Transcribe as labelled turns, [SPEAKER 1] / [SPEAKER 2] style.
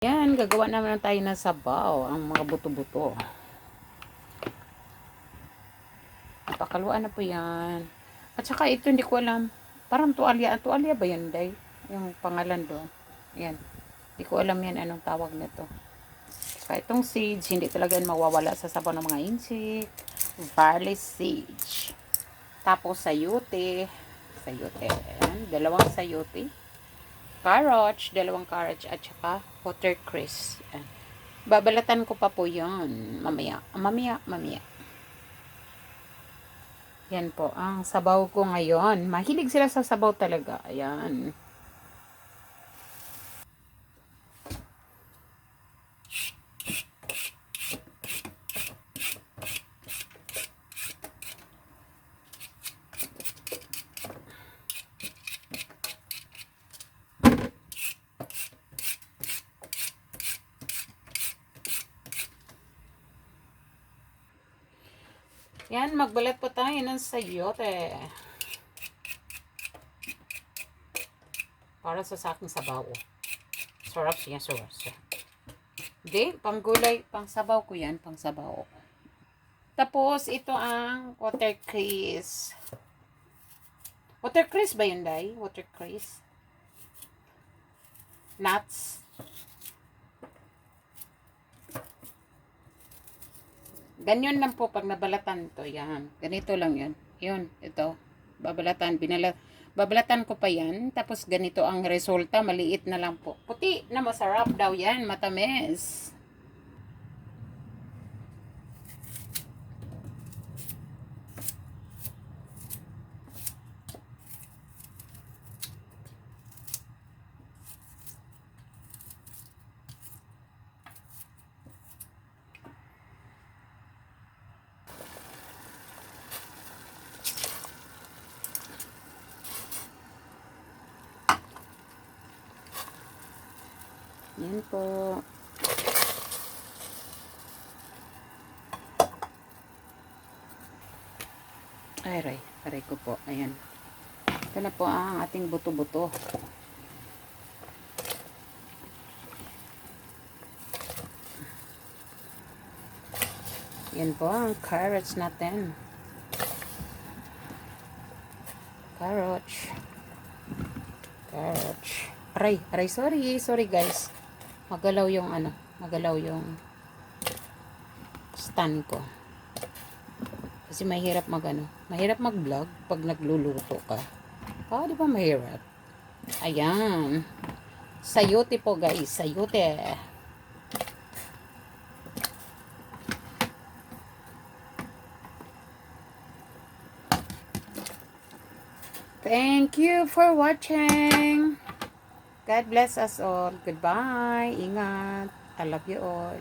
[SPEAKER 1] Yan, gagawa naman tayo ng sabaw, ang mga buto-buto. Napakaluan na po yan. At saka ito, hindi ko alam. Parang tuwalya. Tuwalya ba yan, Day? Yung pangalan do. Yan. Hindi ko alam yan anong tawag nito. Saka itong sage, hindi talaga yan mawawala sa sabaw ng mga insik. Barley sage. Tapos sayote. Sayote. Yan. Dalawang sayote carrots, dalawang carrots at saka watercress. Babalatan ko pa po yon mamaya. Mamaya, mamaya. Yan po, ang sabaw ko ngayon. Mahilig sila sa sabaw talaga. Ayan. Yan, magbalat po tayo ng sayote. Para sa saking sabaw. Sarap siya, sarap siya. Hindi, panggulay, pang sabaw ko yan, pang sabaw. Tapos, ito ang watercress. Watercress ba yun, Day? Watercress? Nuts? Ganyan lang po pag nabalatan to. Yan. Ganito lang yan. Yun. Ito. Babalatan. Binala, babalatan ko pa yan. Tapos ganito ang resulta. Maliit na lang po. Puti na masarap daw yan. Matamis. Yan po. Ay, aray. Aray ko po. Ayan. Ito na po ang ating buto-buto. Yan po ang carrots natin. Carrots. Carrots. Aray, aray, sorry. Sorry guys. Magalaw yung ano, magalaw yung stand ko. Kasi mahirap mag ano, mahirap mag-vlog pag nagluluto ka. Ah, di ba mahirap? Ayan. Sayote po guys, sayote. Thank you for watching. God bless us all. Goodbye. Ingat. I love you all.